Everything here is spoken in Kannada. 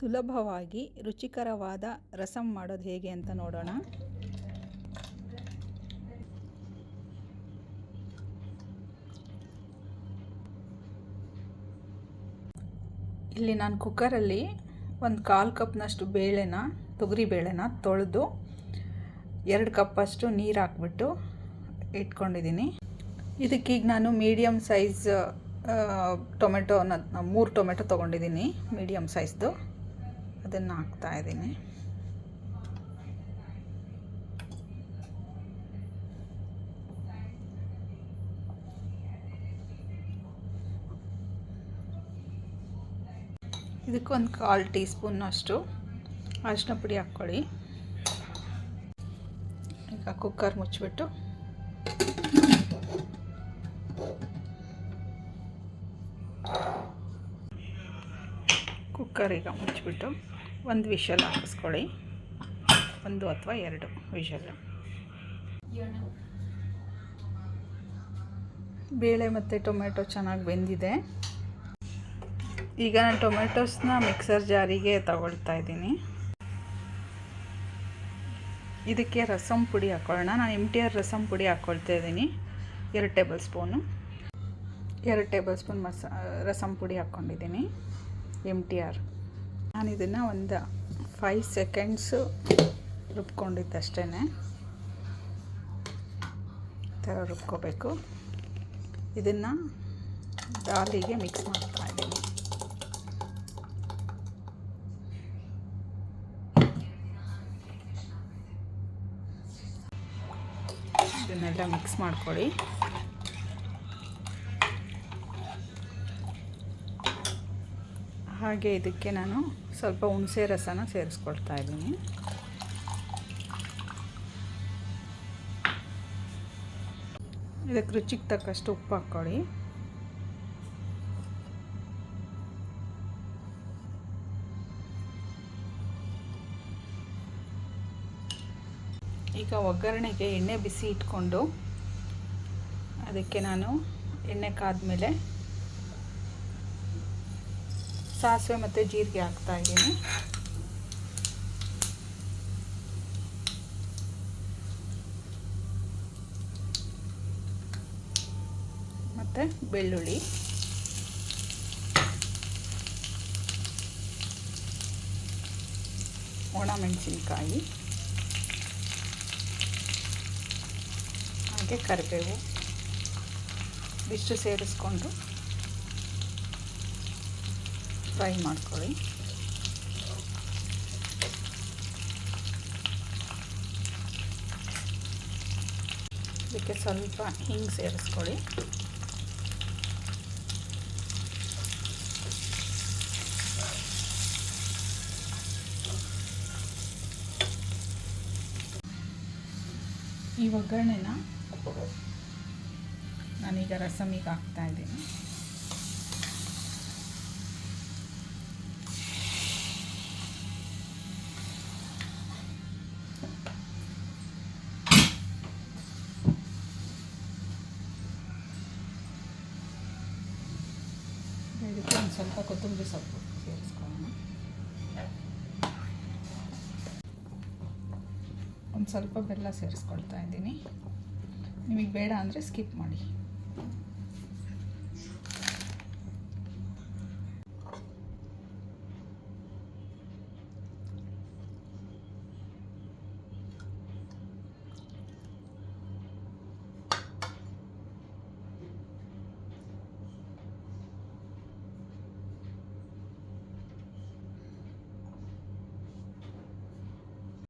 ಸುಲಭವಾಗಿ ರುಚಿಕರವಾದ ರಸಂ ಮಾಡೋದು ಹೇಗೆ ಅಂತ ನೋಡೋಣ. ಇಲ್ಲಿ ನಾನು ಕುಕ್ಕರಲ್ಲಿ ಒಂದು ಕಾಲು ಕಪ್ನಷ್ಟು ಬೇಳೆನ, ತೊಗರಿ ಬೇಳೆನ ತೊಳೆದು ಎರಡು ಕಪ್ಪಷ್ಟು ನೀರು ಹಾಕ್ಬಿಟ್ಟು ಇಟ್ಕೊಂಡಿದ್ದೀನಿ. ಇದಕ್ಕೀಗ ನಾನು ಮೀಡಿಯಮ್ ಸೈಜ್ ಟೊಮೆಟೊನ ಮೂರು ಟೊಮೆಟೊ ತೊಗೊಂಡಿದ್ದೀನಿ ಮೀಡಿಯಮ್ ಸೈಜ್ದು ಅದನ್ನು ಹಾಕ್ತಾ ಇದ್ದೀನಿ. ಇದಕ್ಕೊಂದು ಕಾಲು ಟೀ ಸ್ಪೂನ್ನಷ್ಟು ಅರಿಶಿನ ಪುಡಿ ಹಾಕ್ಕೊಳ್ಳಿ. ಈಗ ಕುಕ್ಕರ್ ಮುಚ್ಚಿಬಿಟ್ಟು ಕುಕ್ಕರ್ ಈಗ ಮುಚ್ಚಿಬಿಟ್ಟು ಒಂದು ವಿಷಲ್ ಹಾಕಿಸ್ಕೊಳ್ಳಿ. ಒಂದು ಅಥವಾ ಎರಡು ವಿಷಲ್. ಬೇಳೆ ಮತ್ತು ಟೊಮೆಟೊ ಚೆನ್ನಾಗಿ ಬೆಂದಿದೆ. ಈಗ ನಾನು ಟೊಮೆಟೊಸ್ನ ಮಿಕ್ಸರ್ ಜಾರಿಗೆ ತಗೊಳ್ತಾ ಇದ್ದೀನಿ. ಇದಕ್ಕೆ ರಸಂ ಪುಡಿ ಹಾಕ್ಕೊಳ್ಳೋಣ ನಾನು ಎಂ ಟಿ ಆರ್ ರಸಂ ಪುಡಿ ಹಾಕ್ಕೊಳ್ತಾ ಇದ್ದೀನಿ. ಎರಡು ಟೇಬಲ್ ಸ್ಪೂನು. ಎರಡು ಟೇಬಲ್ ಸ್ಪೂನ್ ಮಸ, ರಸಂ ಪುಡಿ ಹಾಕ್ಕೊಂಡಿದ್ದೀನಿ. M T R. ನಾನು ಇದನ್ನು ಒಂದು ಫೈವ್ ಸೆಕೆಂಡ್ಸು ರುಬ್ಕೊಂಡಿದ್ದಷ್ಟೇ ಥರ ರುಬ್ಕೋಬೇಕು. ಇದನ್ನು ದಾಲಿಗೆ ಮಿಕ್ಸ್ ಮಾಡ್ತಾ ಇದ್ದೀನಿ. ಇದನ್ನೆಲ್ಲ ಮಿಕ್ಸ್ ಮಾಡ್ಕೊಳ್ಳಿ. ಹಾಗೆ ಇದಕ್ಕೆ ನಾನು ಸ್ವಲ್ಪ ಹುಣಸೆ ರಸನ ಸೇರಿಸ್ಕೊಳ್ತಾ ಇದ್ದೀನಿ. ಇದಕ್ಕೆ ರುಚಿಗೆ ತಕ್ಕಷ್ಟು ಉಪ್ಪು ಹಾಕ್ಕೊಳ್ಳಿ. ಈಗ ಒಗ್ಗರಣೆಗೆ ಎಣ್ಣೆ ಬಿಸಿ ಇಟ್ಕೊಂಡು ಅದಕ್ಕೆ ನಾನು ಎಣ್ಣೆ ಕಾದ್ಮೇಲೆ ಸಾಸಿವೆ ಮತ್ತು ಜೀರಿಗೆ ಹಾಕ್ತಾ ಇದ್ದೀನಿ. ಮತ್ತು ಬೆಳ್ಳುಳ್ಳಿ. ಒಣಮೆಣಸಿನ್ಕಾಯಿ. ಹಾಗೆ ಕರಿಬೇವು. ಇಷ್ಟು ಸೇರಿಸ್ಕೊಂಡು ಫ್ರೈ ಮಾಡ್ಕೊಳ್ಳಿ. ಇದಕ್ಕೆ ಸ್ವಲ್ಪ ಹಿಂಗೆ ಸೇರಿಸ್ಕೊಳ್ಳಿ. ಈ ಒಗ್ಗರಣೆನ ನಾನೀಗ ರಸಮಿಗೆ ಹಾಕ್ತಾ ಇದ್ದೀನಿ. ಸ್ವಲ್ಪ ಕೊತ್ತಂಬರಿ ಸೊಪ್ಪು ಸೇರಿಸ್ಕೊಳ್ಳೋಣ ಒಂದು ಸ್ವಲ್ಪ ಬೆಲ್ಲ ಸೇರಿಸ್ಕೊಳ್ತಾ ಇದ್ದೀನಿ. ನಿಮಗೆ ಬೇಡ ಅಂದರೆ ಸ್ಕಿಪ್ ಮಾಡಿ.